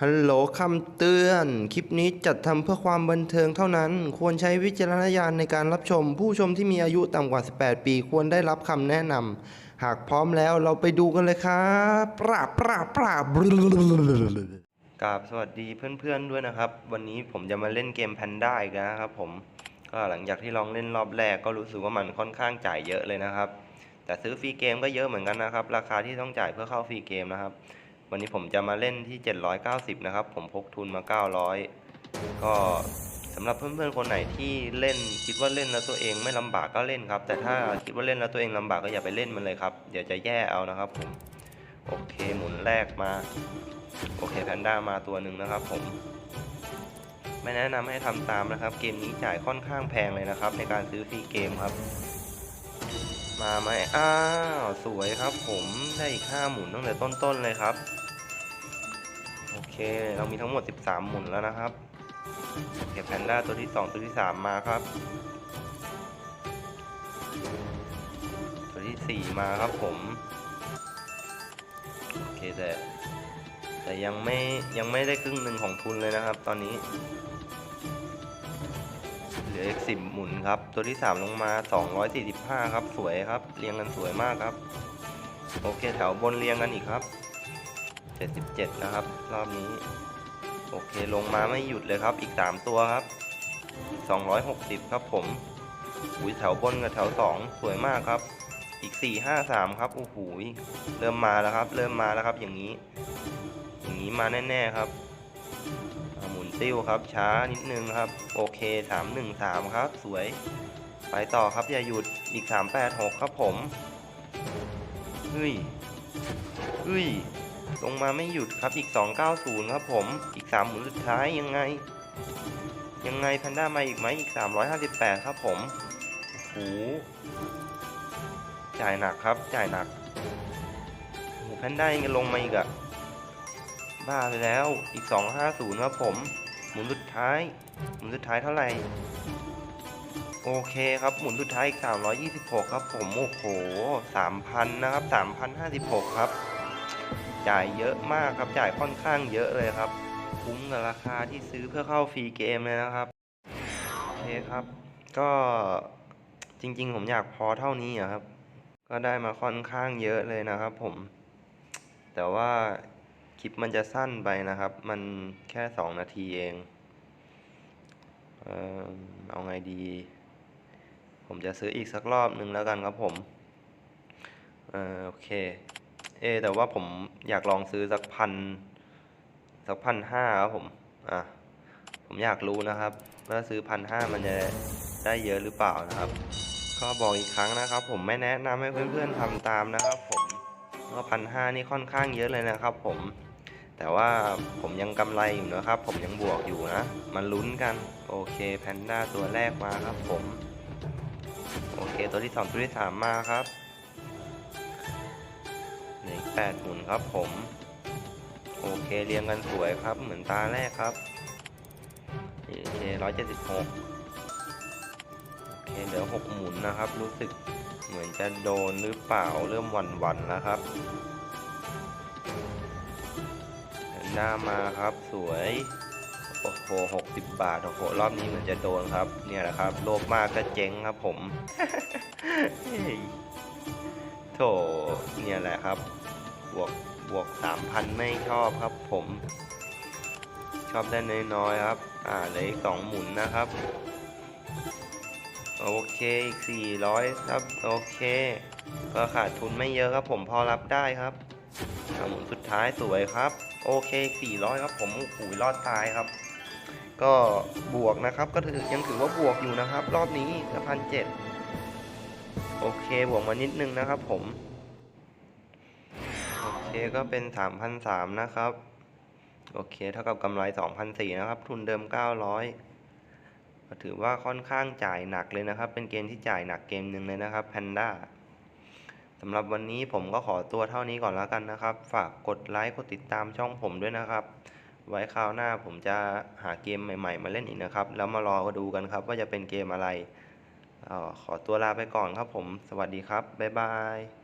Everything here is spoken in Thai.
ฮัลโหลคำเตือน คลิปนี้จัดทำเพื่อความบันเทิงเท่านั้น ควรใช้วิจารณญาณในการรับชม ผู้ชมที่มีอายุต่ำกว่า 18 ปีควรได้รับคำแนะนำ หากพร้อมแล้วเราไปดูกันเลยครับปราบปราบปราบกราบสวัสดีเพื่อนๆด้วยนะครับ วันนี้ผมจะมาเล่นเกมแพนด้าอีกแล้วนะครับผมก็หลังจากที่ลองเล่นรอบแรกก็รู้สึกว่ามันค่อนข้างจ่ายเยอะเลยนะครับ แต่ซื้อฟรีเกมก็เยอะเหมือนกันนะครับ ราคาที่ต้องจ่ายเพื่อเข้าฟรีเกมนะครับ วันนี้ผมจะมาเล่นที่ 790 นะครับ ผมพกทุนมา 900 ก็สำหรับเพื่อนๆคนไหนที่เล่นคิดว่าเล่นแล้วตัวเองไม่ลำบากก็เล่นครับ แต่ถ้าคิดว่าเล่นแล้วตัวเองลำบากก็อย่าไปเล่นมันเลยครับเดี๋ยวจะแย่เอานะครับผมโอเคหมุนแรกมา โอเคแพนด้ามาตัวหนึ่งนะครับผมไม่แนะนำให้ทำตามนะครับ เกมนี้จ่ายค่อนข้างแพงเลยนะครับ ในการซื้อฟรีเกมครับ มาไหมอ้าวสวยครับ ผมได้อีก5หมุนตั้งแต่ต้นๆเลยครับ เค เรามีทั้งหมด 13 หมุนแล้วนะครับ เก็บแพนด้าตัวที่ 2 ตัวที่ 3 มาครับ ตัวที่ 4 มาครับผม โอเคแต่แต่ยังไม่ยังไม่ได้ครึ่งหนึ่งของทุนเลยนะครับ ตอนนี้ เหลืออีกสิบหมุนครับ ตัวที่ 3 ลงมา 245 ครับ สวยครับ เรียงกันสวยมากครับ โอเคแถวบนเรียงกันอีกครับ 77 นะครับ รอบนี้ โอเคลงมาไม่หยุดเลยครับ อีก 3 ตัวครับ260 ครับผมอุ้ยแถวบนกับแถว 2 สวยมากครับ อีก 4 5 3 ครับ โอ้โหเริ่มมาแล้วครับ เริ่มมาแล้วครับ อย่างนี้ อย่างนี้มาแน่ ๆ ครับหมุนติ้วครับ ช้านิดนึงครับ โอเคสามหนึ่งสามครับ สวย ไปต่อครับ อย่าหยุด อีกสามแปดหกครับผมเฮ้ยเฮ้ย ลงมาไม่หยุดครับอีกสองเก้าศูนย์ครับผมอีกสามหมุนสุดท้ายยังไง ยังไงแพนด้ามาอีกไหมอีกสามร้อยห้าสิบแปดครับผมโอ้โหจ่ายหนักครับจ่ายหนักโอ้โหแพนด้ายังลงมาอีกอะบ้าไปแล้วอีก 250 ครับผมหมุนสุดท้าย หมุนสุดท้ายเท่าไหร่โอเคครับหมุนสุดท้ายอีก 326 ครับผม โอ้โห 3,000 นะครับ 3,056 ครับ จ่ายเยอะมากครับจ่ายค่อนข้างเยอะเลยครับ คุ้มกับราคาที่ซื้อเพื่อเข้าฟรีเกมเลยนะครับโอเคครับ ก็จริงๆ ผมอยากพอเท่านี้อะครับ ก็ได้มาค่อนข้างเยอะเลยนะครับผม แต่ว่าคลิปมันจะสั้นไปนะครับ มันแค่2นาทีเองเออเอาไงดี ผมจะซื้ออีกสักรอบหนึ่งแล้วกันครับผม เออโอเค เอ แต่ว่าผม อยากลองซื้อสักพันสักพันห้าครับผม อะ ผมอยากรู้นะครับว่าซื้อพันห้ามันจะได้เยอะหรือเปล่านะครับ ก็บอกอีกครั้งนะครับ ผมไม่แนะนำให้เพื่อนๆทำตามนะครับ ผมว่าพันห้านี่ค่อนข้างเยอะเลยนะครับ ผม แต่ว่าผมยังกำไรอยู่นะครับ ผมยังบวกอยู่นะ มันลุ้นกัน โอเคแพนด้าตัวแรกมาครับ ผม โอเค ตัวที่สองตัวที่สามมาครับ อีกแปดหมุนครับผม โอเคเรียงกันสวยครับ เหมือนตาแรกครับโอเคร้อยเจ็ดสิบหกโอเคเหลือหกหมุนนะครับ รู้สึกเหมือนจะโดนหรือเปล่าเริ่มหวั่นๆแล้วครับแพนด้ามาครับสวยโอ้โหหกสิบบาทโอ้โหรอบนี้เหมือนจะโดนครับ เนี่ยแหละครับ โลภมากก็เจ๊งครับผมโถเนี่ยแหละครับ บวกบวกสามพันไม่ชอบครับผม ชอบได้น้อยๆครับ อ่าเหลืออีกสองหมุนนะครับ โอเคอีกสี่ร้อยครับ โอเค ก็ขาดทุนไม่เยอะครับผมพอรับได้ครับหมุนสุดท้ายสวยครับ โอเค400ครับผมโอ้โหรอดตายครับ ก็บวกนะครับ ก็ถือยังถือว่าบวกอยู่นะครับ รอบนี้พันเจ็ดโอเคบวกมานิดนึงนะครับผม เคก็เป็น3,003นะครับ โอเค เท่ากับกำไร2,004นะครับ ทุนเดิม 900ก็ถือว่าค่อนข้างจ่ายหนักเลยนะครับ เป็นเกมที่จ่ายหนักเกมหนึ่งเลยนะครับแพนด้าสำหรับวันนี้ผมก็ขอตัวเท่านี้ก่อนแล้วกันนะครับ ฝากกดไลค์ กดติดตามช่องผมด้วยนะครับ ไว้คราวหน้าผมจะหาเกมใหม่ๆ มาเล่นอีกนะครับ แล้วมารอดูกันครับ ว่าจะเป็นเกมอะไรออขอตัวลาไปก่อนครับผม สวัสดีครับ บ๊ายบาย